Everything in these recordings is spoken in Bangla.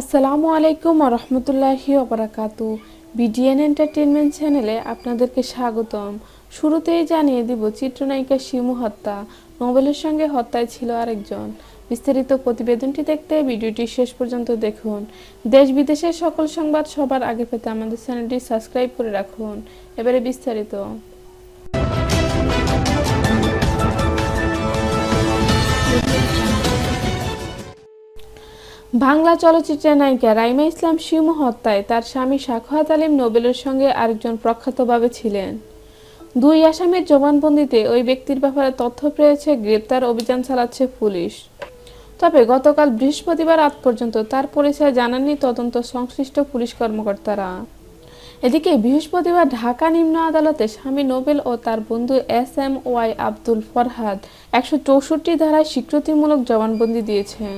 আসসালামু আলাইকুম রহমতুল্লাহি ওবরাকাতু বিডিএন এন্টারটেনমেন্ট চ্যানেলে আপনাদেরকে স্বাগতম। শুরুতেই জানিয়ে দিব, চিত্রনায়িকা শিমু হত্যা। নোবেলের সঙ্গে হত্যায় ছিল আরেকজন। বিস্তারিত প্রতিবেদনটি দেখতে ভিডিওটি শেষ পর্যন্ত দেখুন। দেশ বিদেশের সকল সংবাদ সবার আগে পেতে আমাদের চ্যানেলটি সাবস্ক্রাইব করে রাখুন। এবারে বিস্তারিত। বাংলা চলচ্চিত্রের নায়িকা রাইমা ইসলাম শিমু হত্যায় তার স্বামী সাখাওয়াত আলিম নোবেলের সঙ্গে আরেকজন প্রখ্যাতভাবে ছিলেন। দুই আসামির জবানবন্দিতে ওই ব্যক্তির ব্যাপারে তথ্য পেয়েছে, গ্রেপ্তার অভিযান চালাচ্ছে পুলিশ। তবে গতকাল বৃহস্পতিবার রাত পর্যন্ত তার পরিচয় জানাননি তদন্ত সংশ্লিষ্ট পুলিশ কর্মকর্তারা। এদিকে বৃহস্পতিবার ঢাকা নিম্ন আদালতে স্বামী নোবেল ও তার বন্ধু S M Y Abdul Farhad একশো চৌষট্টি ধারায় স্বীকৃতিমূলক জবানবন্দি দিয়েছেন।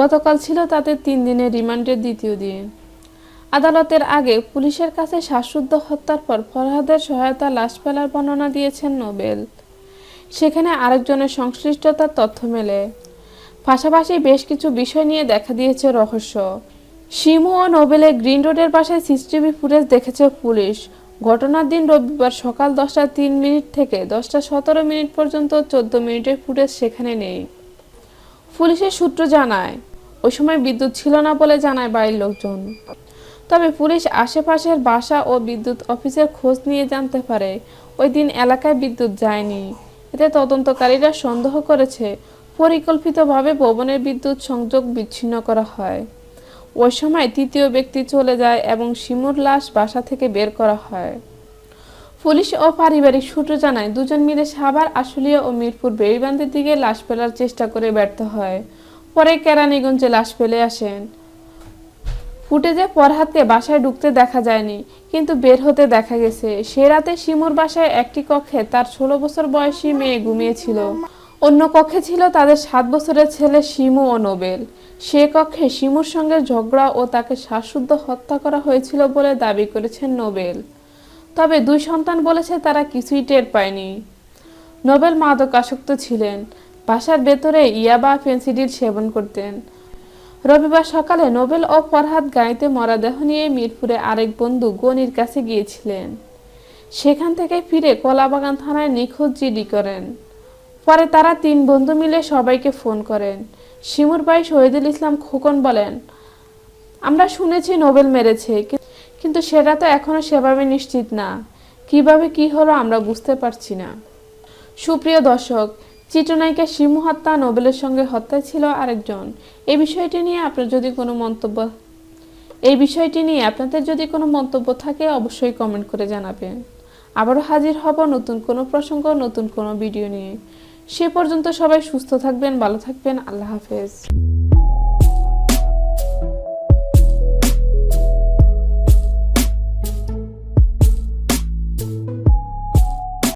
গতকাল ছিল তাদের তিন দিনের রিমান্ডের দ্বিতীয় দিন। আদালতের আগে পুলিশের কাছে শ্বাসরুদ্ধ হত্যার পর ফরহাদের সহায়তা লাশ ফেলার বর্ণনা দিয়েছেন নোবেল। সেখানে আরেকজনের সংশ্লিষ্টতার তথ্য মেলে। পাশাপাশি বেশ কিছু বিষয় নিয়ে দেখা দিয়েছে রহস্য। শিমু ও নোবেলে গ্রিন রোডের পাশে সিসিটিভি ফুটেজ দেখেছে পুলিশ। ঘটনার দিন রবিবার সকাল দশটা তিন মিনিট থেকে দশটা সতেরো মিনিট পর্যন্ত চোদ্দ মিনিটের ফুটেজ সেখানে নেই। পুলিশের সূত্র জানায়, ওই সময় বিদ্যুৎ ছিল না বলে জানায় বাড়ির লোকজন। তবে পুলিশ আশেপাশের বাসা ও বিদ্যুৎ অফিসের খোঁজ নিয়ে জানতে পারে, ওই দিন এলাকায় বিদ্যুৎ যায়নি। এতে তদন্তকারীরা সন্দেহ করেছে, পরিকল্পিতভাবে ভবনের বিদ্যুৎ সংযোগ বিচ্ছিন্ন করা হয়। ওই সময় তৃতীয় ব্যক্তি চলে যায় এবং শিমুর লাশ বাসা থেকে বের করা হয়। পুলিশ ও পারিবারিক সূত্র জানায়, দুজন মিলে সাভার, আশুলিয়া ও মিরপুর বেড়িবান্ধের দিকে লাশ ফেলার চেষ্টা করে ব্যর্থ হয়। পরে কেরানীগঞ্জে লাশ ফেলে আসেন। ফুটেজে ফরহাদকে বাসায় ঢুকতে দেখা যায়নি, কিন্তু বের হতে দেখা গেছে। সে রাতে শিমুর বাসায় একটি কক্ষে তার ষোলো বছর বয়সী মেয়ে ঘুমিয়েছিল। অন্য কক্ষে ছিল তাদের সাত বছরের ছেলে শিমু ও নোবেল। সে কক্ষে শিমুর সঙ্গে ঝগড়া ও তাকে শ্বাসরুদ্ধ হত্যা করা হয়েছিল বলে দাবি করেছেন নোবেল। তবে দুই সন্তান বলেছে তারা কিছুই টের পায়নি। নোবেল মাদকাসক্ত ছিলেন। বাসার ভেতরে ইয়াবা ফেন্সিডিল সেবন করতেন। রবিবার সকালে নোবেল ও ফরহাদ গাড়িতে মরাদেহ নিয়ে মিরপুরে আরেক বন্ধু গনির কাছে গিয়েছিলেন। সেখান থেকে ফিরে কলাবাগান থানায় নিখোঁজ জিডি করেন। পরে তারা তিন বন্ধু মিলে সবাইকে ফোন করেন। শিমুর ভাই শহীদুল ইসলাম খোকন বলেন আমরা শুনেছি নোবেল মেরেছে কিন্তু সেটা তো এখনও সেভাবে নিশ্চিত না। কীভাবে কি হলো আমরা বুঝতে পারছি না। সুপ্রিয় দর্শক, চিত্রনায়িকা শিমু হত্যা নোবেলের সঙ্গে হত্যা ছিল আরেকজন। এই বিষয়টি নিয়ে আপনার যদি কোনো মন্তব্য, এই বিষয়টি নিয়ে আপনাদের যদি কোনো মন্তব্য থাকে অবশ্যই কমেন্ট করে জানাবেন। আবারও হাজির হব নতুন কোনো প্রসঙ্গ, নতুন কোনো ভিডিও নিয়ে। সে পর্যন্ত সবাই সুস্থ থাকবেন, ভালো থাকবেন, আল্লাহ হাফেজ।